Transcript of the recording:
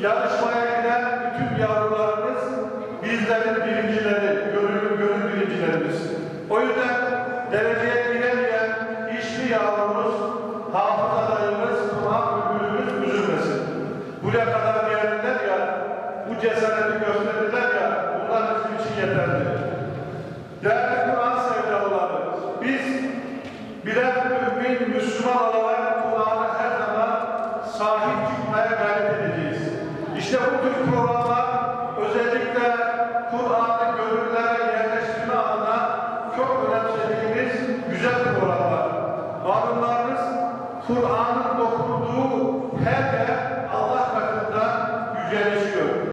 yarışmaya giden bütün yavrularımız bizlerin birincileri, gönül gönül birincilerimiz. O yüzden dereceye giremeyen işli yavrumuz, hafız adayımız, kumar bülbülümüz üzülmesin. Buraya kadar geldiler ya, bu cesareti gösterdiler ya, bunlar bizim için yeterli. Değerli İşte bu tür programlar özellikle Kur'an'ı gönüllere